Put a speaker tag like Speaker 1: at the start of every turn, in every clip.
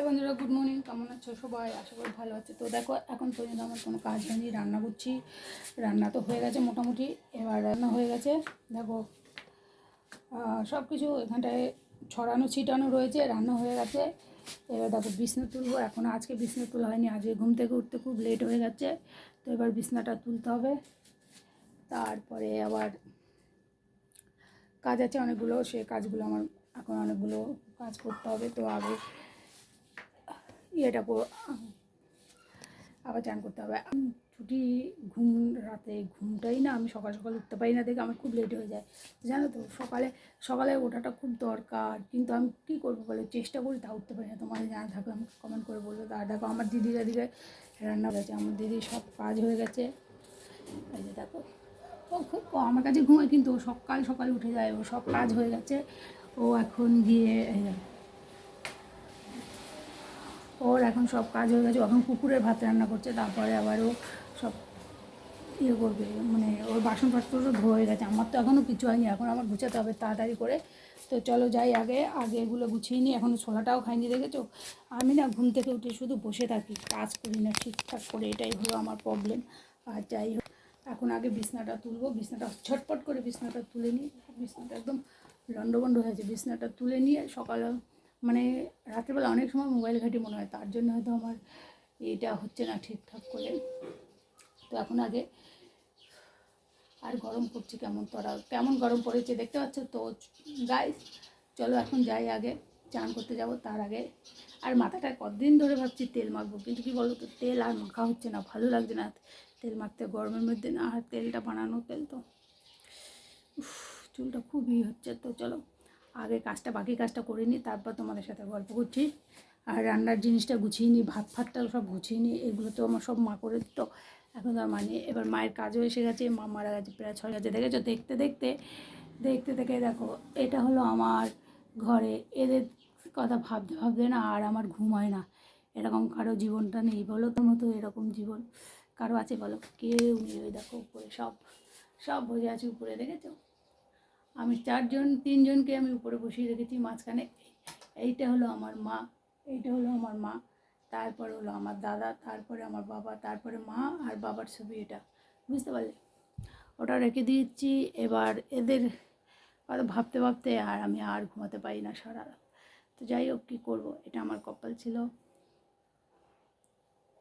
Speaker 1: High বন্ধুরা good morning কেমন আছো সবাই? আশা করি ভালো আছে। তো দেখো, এখন পর্যন্ত আমার কোনো কাজ হয়নি, রান্না করছি। রান্না তো হয়ে গেছে মোটামুটি, এবার রান্না হয়ে গেছে। দেখো সব কিছু এখানটায় ছড়ানো, ছিটানো রয়েছে, রান্না হয়ে গেছে। এবার দেখো, বিছনা তুলবো। এখন আজকে বিছনা তোলা হয়নি, আজকে ঘুম থেকে উঠতে খুব লেট হয়ে যাচ্ছে তো এবার বিছনাটা তুলতে হবে। তারপরে আবার কাজ আছে অনেকগুলো, সে কাজগুলো আমার, এখন অনেকগুলো কাজ করতে হবে। তো আগে কো- আবার চান করতে হবে। ছুটি ঘুম, রাতে ঘুমটাই না আমি সকাল সকাল উঠতে পারি না, দেখে আমার খুব লেট হয়ে যায়। জানো তো, সকালে সকালে ওঠাটা খুব দরকার, কিন্তু আমি কী করব বলে? চেষ্টা করি তা উঠতে পারি না। তোমার জানা থাকলে আমি কমেন্ট করে বলব। তা দেখো, আমার দিদিরা দিকে রান্না হয়েছে আমার দিদি সব কাজ হয়ে গেছে। এই যে দেখো, ও খুব আমার কাছে ঘুমায়, কিন্তু সকাল সকালে উঠে যায়, ও সব কাজ হয়ে গেছে। ও এখন গিয়ে ওর এখন সব কাজ হয়ে গেছে। এখন কুকুরের ভাত রান্না করছে। তারপরে আবার ও সব ইয়ে করবে। মানে ওর বাসন পত্র তো ধোয়ে গেছে। আমার তো এখনও কিছু হয়নি। এখন আমার গুছাতে হবে তাড়াতাড়ি করে। তো চলো যাই আগে। আগে এগুলো গুছিয়ে নিই। এখনও ছোলাটাও খাইনি, দেখেছ? আমি না ঘুম থেকে উঠে শুধু বসে থাকি। কাজ করি না, ঠিকঠাক করে। এটাই হলো আমার প্রবলেম আর যাই হোক, এখন আগে বিছনাটা তুলবো। বিছনাটা ছটপট করে বিছনাটা তুলে নিই। বিছনাটা একদম লন্ডভন্ড হয়েছে বিছনাটা তুলে নিয়ে সকালে মানে রাত্রেবেলা অনেক সময় মোবাইল ঘাঁটি মনে হয়, তার জন্য হয়তো আমার এটা হচ্ছে না ঠিকঠাক করে। তো এখন আগে আর গরম পড়ছে কেমন তোরা, কেমন গরম পড়েছে দেখতে পাচ্ছ তো? গাইস চলো এখন যাই আগে, চান করতে যাব তার আগে। আর মাথাটা কতদিন ধরে ভাবছি তেল মাখবো, কিন্তু কি বলতো, তেল আর মাখা হচ্ছে না, ভালো লাগছে না। তেল মাখতে গরমের মধ্যে না, আর তেলটা বানানো তেল তো চুলটা খুবই হচ্ছে। তো চলো আগে কাজটা, বাকি কাজটা করে নিই তারপর তোমাদের সাথে গল্প করছি। আর রান্নার জিনিসটা গুছিয়ে নিই, ভাত ফাতটা সব গুছিয়ে নিই, এগুলো তো আমার সব মা করে দিত। এখন তো আর মানে এবার মায়ের কাজও এসে গেছে, মা মারা গেছে প্রায় ছয় গেছে। দেখেছ? দেখতে দেখতে দেখতে, দেখে দেখো, এটা হলো আমার ঘরে। এদের কথা ভাবতে ভাবতে না আর আমার ঘুম হয় না। এরকম কারও জীবনটা নেই বলো তোর মতো এরকম জীবন। কারও আছে বলো? কেউ নেই। ওই দেখো উপরে সব সব বসে আছে উপরে, দেখেছ? আমি চারজন, তিনজনকে আমি উপরে বসিয়ে রেখেছি, মাঝখানে এইটা হলো আমার মা, এইটা হলো আমার মা, তারপরে হলো আমার দাদা, তারপরে আমার বাবা, তারপরে মা আর বাবার ছবি এটা। বুঝতে পারলে? ওটা রেখে দিয়েছি, এবার এদের কথা ভাবতে ভাবতে আর আমি আর ঘুমাতে পারি না সারা রাত। তো যাই হোক, কী করব? এটা আমার কপাল ছিল।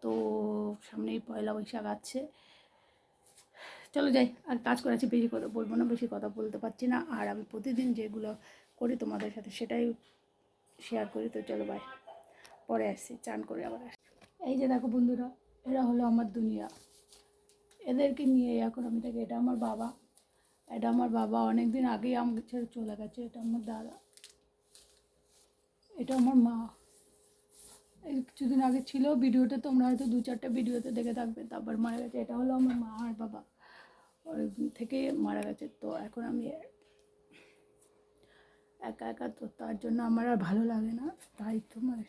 Speaker 1: তো সামনেই পয়লা বৈশাখ আছে। চলো যাই, আর কাজ করেছি বেশি কথা বলব না, বেশি কথা বলতে পারছি না। আর আমি প্রতিদিন যেগুলো করি তোমাদের সাথে সেটাই শেয়ার করি, তো চলো বাই পরে আসছি, চান করে আবার আসছি। এই যে দেখো বন্ধুরা, এরা হলো আমার দুনিয়া। এদেরকে নিয়ে এখন আমি থাকি, এটা আমার বাবা। এটা আমার বাবা অনেক দিন আগেই আমাকে ছেড়ে চলে গেছে, এটা আমার দাদা। এটা আমার মা। এই কিছুদিন আগে ছিল ভিডিওতে তোমরা হয়তো দু চারটা ভিডিওতে দেখে থাকবে, তারপর মারা গেছে। এটা হলো আমার মা আর বাবা। থেকে মারা গেছে। তো এখন আমি একা একা, তো তার জন্য আমার আর ভালো লাগে না। তাই তোমার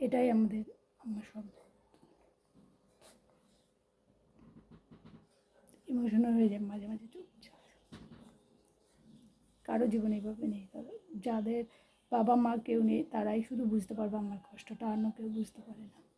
Speaker 1: এটাই আমাদের, আমার সব। ইমোশনাল হয়ে যায়, মাঝে মাঝে চুপচাপ। কারও জীবনে এইভাবে নেই। যাদের বাবা মা কেউ নেই, তারাই শুধু বুঝতে পারবে আমার কষ্টটা, অন্য কেউ বুঝতে পারে না।